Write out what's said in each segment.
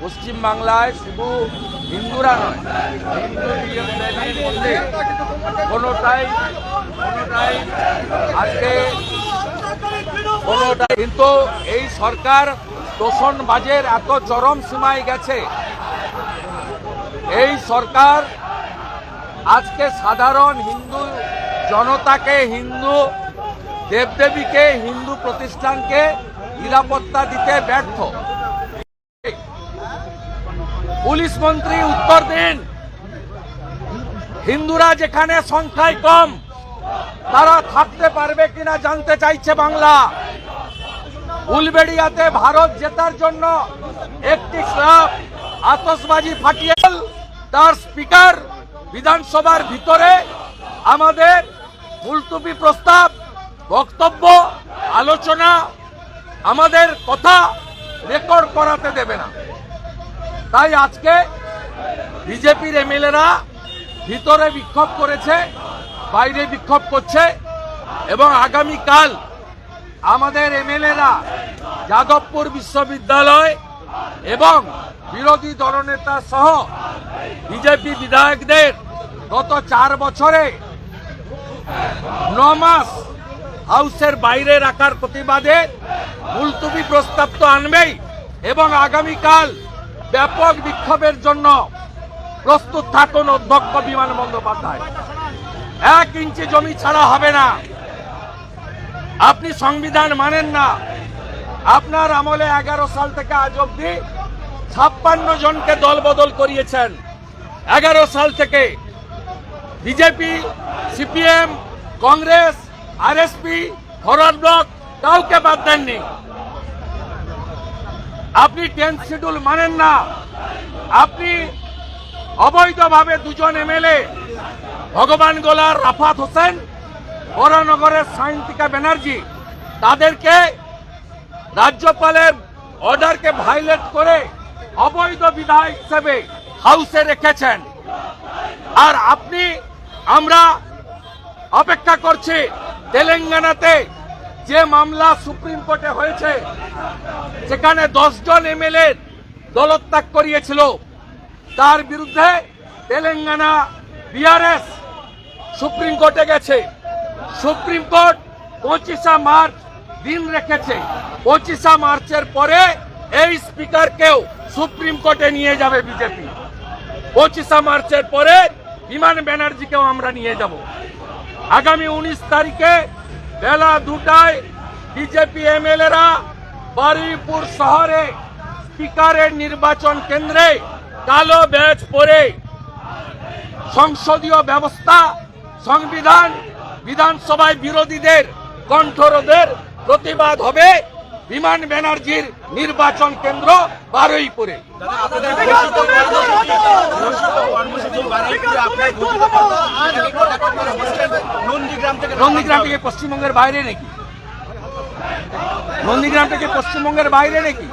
পশ্চিমবাংলায় শুধু হিন্দুরা নয়, কোনোটাই কোনোটাই আজকে, কোনোটাই। কিন্তু এই সরকার তোষণবাজের এত চরম সীমায় গেছে। এই সরকার আজকে সাধারণ হিন্দু জনতাকে, হিন্দু দেবদেবীকে, হিন্দু প্রতিষ্ঠানকে নিরাপত্তা দিতে ব্যর্থ। পুলিশ মন্ত্রী উত্তর দিন। হিন্দুরা যেখানে সংখ্যায় কম, তারা থাকতে পারবে কিনা জানতে চাইছে বাংলা। উলবেড়িয়াতে ভারত জেতার জন্য একটি ক্লাব আতসবাজি ফাটিয়ে তার স্পিকার বিধানসভার ভিতরে আমাদের ফুলটুপি প্রস্তাব, বক্তব্য, আলোচনা, আমাদের কথা রেকর্ড করাতে দেবে না। তাই আজকে বিজেপির এমএলএরা ভিতরে বিক্ষোভ করেছে, বাইরে বিক্ষোভ করছে এবং আগামীকাল আমাদের এমএলএরা যাদবপুর বিশ্ববিদ্যালয় এবং বিরোধী দলনেতা সহ বিজেপি বিধায়কদের গত চার বছরে ন মাস হাউসের বাইরে রাখার প্রতিবাদে মুলতুবি প্রস্তাব তো আনবেই এবং আগামীকাল ব্যাপক বিক্ষোভের জন্য প্রস্তুত থাকুন অধ্যক্ষ বিমান বন্দ্যোপাধ্যায়। এক ইঞ্চি জমি ছাড়া হবে না। আপনি সংবিধান মানেন না। আপনার আমলে এগারো সাল থেকে আজ অব্দি ছাপ্পান্ন জনকে দল বদল করিয়েছেন। এগারো সাল থেকে বিজেপি, সিপিএম, কংগ্রেস আর আরএসপি, ফরওয়ার্ড ব্লক কাউকে বাদ দেননি। আপনি টেন্থ শিডিউল মানেন না। আপনি অবৈধভাবে দুজন এমএলএ, ভগবান গোলার রাফাত হোসেন, বরানগরের সায়ন্তিকা ব্যানার্জি, তাদেরকে রাজ্যপালের অর্ডারকে ভাইলেট করে অবৈধ বিধায়ক হিসেবে হাউসে রেখেছেন। আর আপনি, আমরা অপেক্ষা করছি তেলেঙ্গানাতে যে মামলা সুপ্রিম কোর্টে হয়েছে, যেখানে জন এমএলএ দলত্যাগ করিয়েছিল, তার বিরুদ্ধে তেলেঙ্গানা বিআরএস সুপ্রিম কোর্টে গেছে। সুপ্রিম কোর্ট পঁচিশা মার্চ দিন রেখেছে। পঁচিশা মার্চের পরে এই স্পিকারকেও সুপ্রিম কোর্টে নিয়ে যাবে বিজেপি। পঁচিশা মার্চের পরে বিমান ব্যানার্জিকেও আমরা নিয়ে যাব। আগামী উনিশ তারিখে বেলা দুটায় বিজেপি এমএলএরা বারুইপুর শহরে স্পিকারের নির্বাচন কেন্দ্রে কালো ব্যাচ পরে সংসদীয় ব্যবস্থা, সংবিধান, বিধানসভায় বিরোধীদের কণ্ঠরোধের প্রতিবাদ হবে। বিমান ব্যানার্জির নির্বাচন কেন্দ্র বারুইপুরে। নন্দীগ্রাম থেকে পশ্চিমবঙ্গের বাইরে নাকি? নন্দীগ্রাম থেকে পশ্চিমবঙ্গের বাইরে নাকি?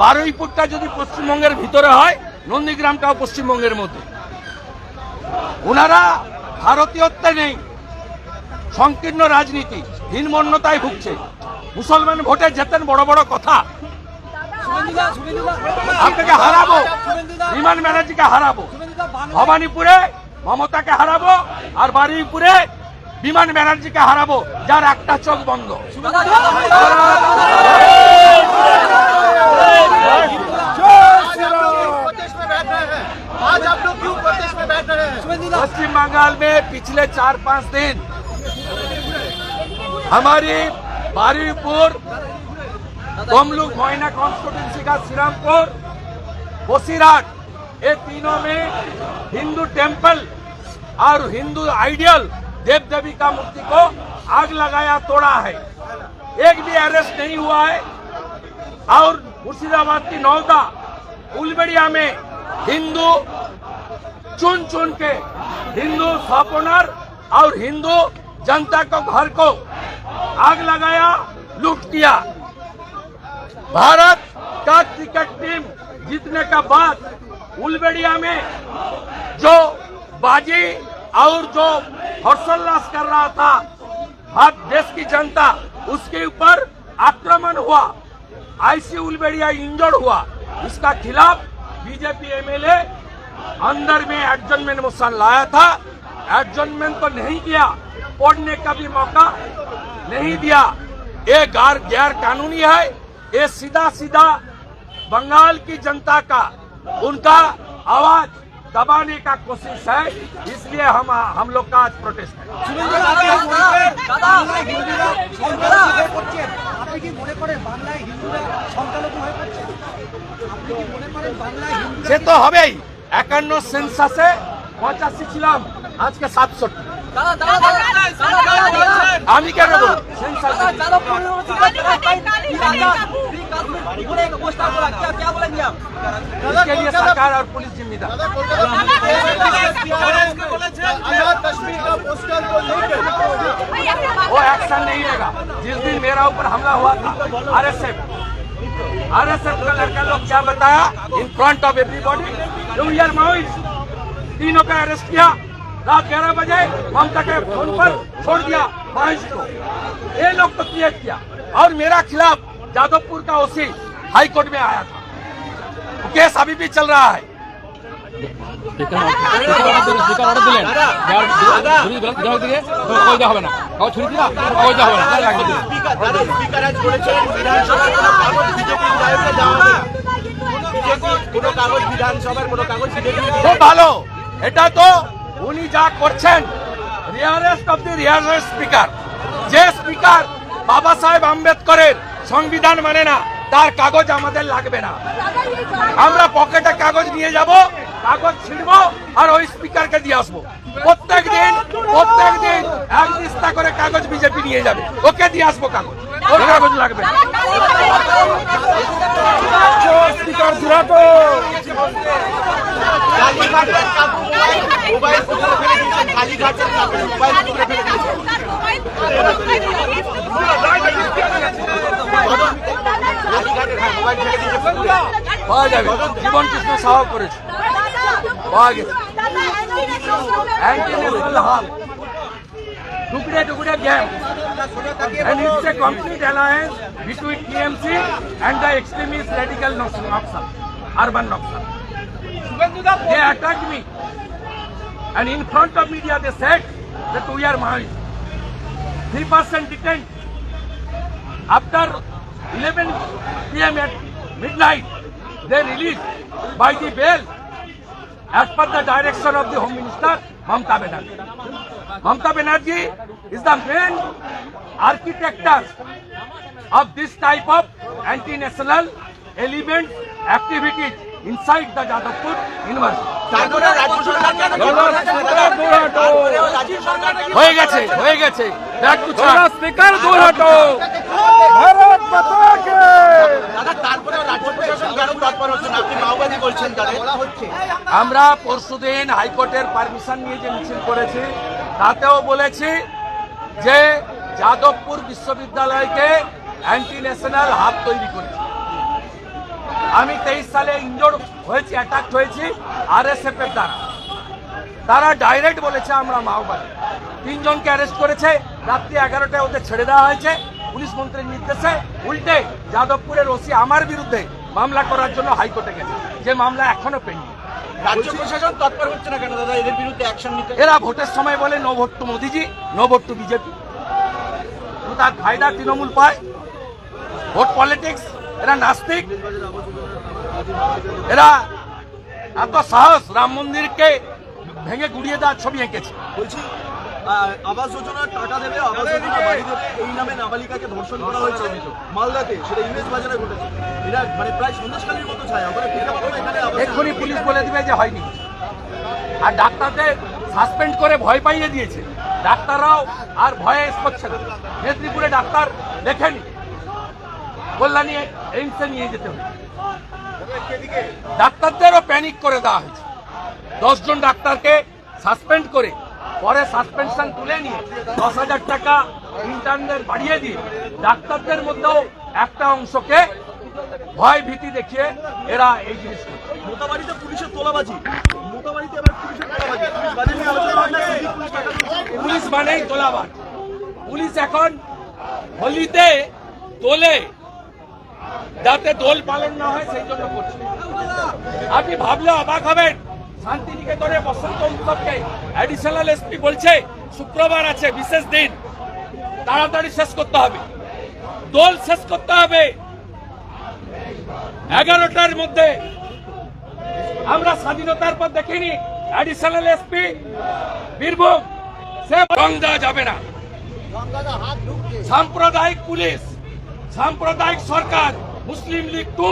বারুইপুরটা যদি পশ্চিমবঙ্গের ভিতরে হয় নন্দীগ্রামটাও পশ্চিমবঙ্গের মধ্যে। ওনারা ভারতীয়ত্বে নেই। সংকীর্ণ রাজনীতি হীনমন্যতায় ভুগছে। মুসলমান ভোটে যেতেন বড় বড় কথা আপনাকে হারাবো বিমান ব্যানার্জিকে হারাবো ভবানীপুরে মমতাকে হারাবো আর বারুইপুরে বিমান ব্যানার্জিকে হারাবো যার একটা চোখ বন্ধ प्रोटेस्ट में बैठ रहे हैं आज आप लोग क्यों प्रोटेस्ट में बैठ रहे हैं पश्चिम बंगाल में पिछले चार पांच दिन हमारी बारुईपुर तमलुक मोइना कॉन्स्टिट्यूंसी का श्रीरामपुर बसीराट ये तीनों में हिंदू टेंपल और हिंदू आइडियल देव देवी का मूर्ति को आग लगाया तोड़ा है एक भी अरेस्ट नहीं हुआ है और मुर्शिदाबाद की नौदा उलबड़िया में हिंदू चुन चुन के हिंदू शॉपनर और हिंदू जनता को घर को आग लगाया, लूट किया। भारत का क्रिकेट टीम जीतने का बाद उलबेड़िया में जो बाजी और जो हर्षोल्लास कर रहा था, भारत देश की जनता, उसके ऊपर आक्रमण हुआ। आईसी उलबेड़िया इंजर्ड हुआ। इसका खिलाफ बीजेपी एमएलए अंदर में एडजमेंट मोशन लाया था। एडजमेंट तो नहीं किया पढ़ने का भी मौका नहीं दिया ये गैर गैर कानूनी है ये सीधा सीधा बंगाल की जनता का उनका आवाज दबाने का कोशिश है इसलिए हम हम लोग का आज प्रोटेस्ट है আপনি কি মনে করেন বাংলায় হিন্দুরা সংখ্যালঘু হয়ে পড়ছে আপনি কি মনে করেন বাংলায় হিন্দু সে তো হবেই একান্ন সেন্সাসে পঁচাশি ছিলাম আজকে সাতষট্টি আমি কেন বলবো? সেন্সাসে इसके लिए सरकार और पुलिस जिम्मेदार आजाद कश्मीर का पोस्टर को लेकर वो एक्शन नहीं लेगा जिस दिन मेरा ऊपर हमला हुआ था आरएसएफ आरएसएफ का लड़का लोग क्या बताया in front of everybody two year Maoist तीनों का अरेस्ट किया रात ग्यारह बजे ममता के फोन पर छोड़ दिया माओइस्ट को ये लोग तो क्रिएट किया और मेरा खिलाफ जादवपुर का ओसी हाई कोर्ट में आया था वो केस अभी भी चल रहा है স্পিকার অর্ডার দিলেন ছুরি বিধায়ক দিকে কাগজ দেওয়া হবে না কাগজ ছুরি দিলা কাগজ দেওয়া হবে না তাহলে লাগবে দিলে। স্পিকার দাদা স্পিকার আজ বলেছেন বিধানসভার কোনো কাগজ বিজেপি বিধায়ককে দেওয়া হবে বিজেপি কোনো কাগজ বিধানসভার কোনো কাগজ বিজেপি খুব ভালো এটা তো উনি যা করছেন, rarest of the rarest speaker. যে স্পিকার বাবা সাহেব আম্বেদকরের সংবিধান মানে না, তার কাগজ আমাদের লাগবে না। আমরা পকেটে কাগজ নিয়ে যাব, কাগজ ছিড়বো, আর ওই স্পিকারকে দিয়ে আসব। প্রত্যেক দিন প্রত্যেক দিন এক দিস্তা করে কাগজ বিজেপি নিয়ে যাবে। ওকে দিয়ে আসব কাগজ। ওর কাগজ লাগবে স্পিকার পাওয়া যাবে জীবন কৃষ্ণ সাহা করেছে পাওয়া গেছে anti-national harm. Tukde Tukde gang. And it's a complete alliance between TMC and the extremist radical Noxal, urban Noxal. They attacked me. And in front of media they said that we are Maoist. Three percent detained. After 11 p.m. at midnight, they released by the bail as per the direction of the Home Minister, Mamta Banerjee. Mamta Banerjee is the main architect of this type of anti-national element activities তারপরেও রাজ্য সরকার কেন হয়ে গেছে হয়ে গেছে। Speaker দূর হটো আমরা পরশুদিন হাইকোর্টের পারমিশন নিয়ে যে মিছিল করেছি তাতেও বলেছি যে যাদবপুর বিশ্ববিদ্যালয়কে অ্যান্টি ন্যাশনাল হাব তৈরি করেছি। আমি তেইশ সালে ইনজোর হয়েছি অ্যাটাক হয়েছি আরএসএফ এর দ্বারা। তারা ডাইরেক্ট বলেছে আমরা মাওবাদী। তিনজনকে অ্যারেস্ট করেছে রাত্রি এগারোটায় ওদের ছেড়ে দেওয়া হয়েছে। পুলিশ মন্ত্রীর নির্দেশে উল্টে যাদবপুরের ওসি আমার বিরুদ্ধে মামলা করার জন্য হাইকোর্টে গেছে। যে মামলা এখনও পেন্ডিং রাজ্য প্রশাসন তৎপর হচ্ছে না কেন দাদা? এদের বিরুদ্ধে অ্যাকশন নিতে এরা ভোটের সময় বলে no vote to Modiji no vote to BJP. তার ফায়দা তৃণমূল পায়। ভোট পলিটিক্স এরা নাস্তিক। এরা এত সাহস রাম মন্দিরকে ভেঙে গুড়িয়ে দেওয়ার ছবি এঁকেছে। বলছি আবাস যোজনার টাকা দেবে আবাস যোজনা বাড়ি দেবে এই নামে নাবালিকাকে ধর্ষণ করা হয়েছে। মালদাতে সেটা ইংরেজ বাজারে ঘটেছে। এরা মানে প্রায় মতো ছায়া। ওখানে এক্ষুনি পুলিশ বলে দিবে যে হয়নি। আর ডাক্তারদের সাসপেন্ড করে ভয় পাইয়ে দিয়েছে। ডাক্তাররাও আর ভয়ে করছে না। মেদিনীপুরে ডাক্তার লেখেনি কল্যাণী এইমসে নিয়ে যেতে হবে। ডাক্তারদেরও প্যানিক করে দেওয়া হয়েছে। দশজন ডাক্তারকে সাসপেন্ড করে পরে সাসপেনশন তুলে নিয়ে দশ হাজার টাকা ইন্টার্নদের বাড়িয়ে দিয়ে ডাক্তারদের মধ্যেও একটা অংশকে ভয় ভীতি দেখিয়ে এরা এই জিনিস মোটাবাড়িতে পুলিশের তোলাবাজি। মোটাবাড়িতে এবার পুলিশের। পুলিশ মানেই তোলাবাজ। পুলিশ এখন হোলিতে তোলে। যাতে দোল পালন না হয়, সেই জন্য করছে। আপনি ভাবলে অবাক হবেন। শান্তিনিকেতনে বসন্ত উৎসবকে অ্যাডিশনাল এসপি বলছে, শুক্রবার আছে, বিশেষ দিন। তাড়াতাড়ি শেষ করতে হবে। দোল শেষ করতে হবে। এগারোটার মধ্যে। আমরা স্বাধীনতার পর দেখিনি অ্যাডিশনাল এসপি বীরভূম, সে দেওয়া যাবে না। সাম্প্রদায়িক পুলিশ, সাম্প্রদায়িক সরকার Muslim League two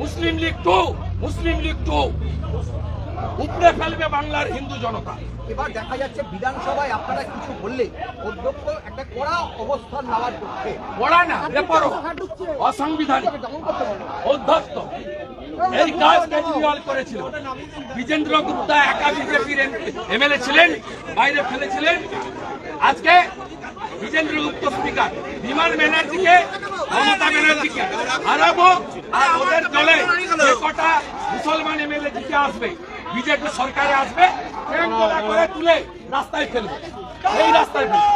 Muslim League two Muslim League two. উপড়ে ফেলবে বাংলার হিন্দু জনতা। এবার দেখা যাচ্ছে বিধানসভায় আপনারা কিছু বললে অধ্যক্ষ একটা কড়া অবস্থান নেওয়ার পক্ষে। পড়া না বেপরো অসাংবিধানিক অধ্যক্ত এই কাজ কেজরিওয়াল করেছিল। বিজেন্দ্র গুপ্তা একা বিজেপির এমএলএ ছিলেন বাইরে ফেলেছিলেন। আজকে বিজেন্দ্র গুপ্ত স্পিকার বিমান ব্যানার্জিকে মমতা ব্যানার্জিকে হারাবো আর ওদের দলে কটা মুসলমান এমএলএ জিতে আসবে বিজেপি সরকারে আসবে করে তুলে রাস্তায় ফেলব। এই রাস্তায় ফেলব।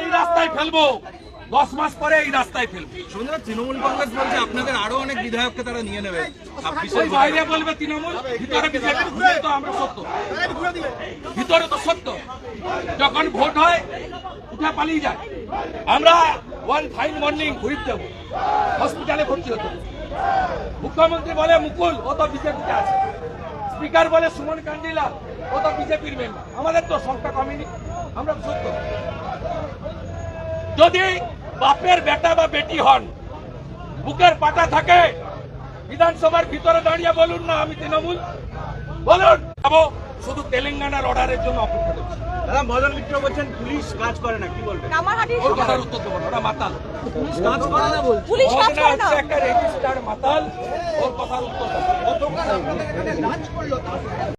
এই রাস্তায় ফেলব। দশ মাস পরে এই রাস্তায় ফেলব। তৃণমূল কংগ্রেস বলছে আপনাদের আরও অনেক বিধায়ককে তারা নিয়ে নেবে। বাইরে বলবে তৃণমূল ভিতরে ভিতরে তো আমরা সত্য। ভিতরে তো সত্য। যখন ভোট হয় উঠে পালিয়ে যায়। আমরা ওয়ান ফাইন মর্নিং ঘুরিয়ে দেবো হসপিটালে ভর্তি হতে মুখ্যমন্ত্রী বলে, মুকুল, ও তো বিজেপিতে আছে। স্পিকার বলে, সুমন কান্ডিলাল ও তো বিজেপির মেম্বার আমাদের তো সংখ্যা কমেনি। আমরা সত্য। যদি বাপের বেটা বা বেটি হন, বুকের পাটা থাকে, বিধানসভার ভিতরে দাঁড়িয়ে বলুন না, আমি তৃণমূল। বলুন শুধু তেলেঙ্গানার অর্ডারের জন্য অপেক্ষা করছি। দাদা মদন মিত্র বলছেন পুলিশ কাজ করে না কি বলবেন? কামারহাটি ওর কথার উত্তর দেবো ওরা মাতাল। পুলিশ কাজ করে না হচ্ছে একটা রেজিস্টার মাতাল ওর কথার উত্তর দেবো। গতকাল আপনাদের এখানে লাঞ্চ করল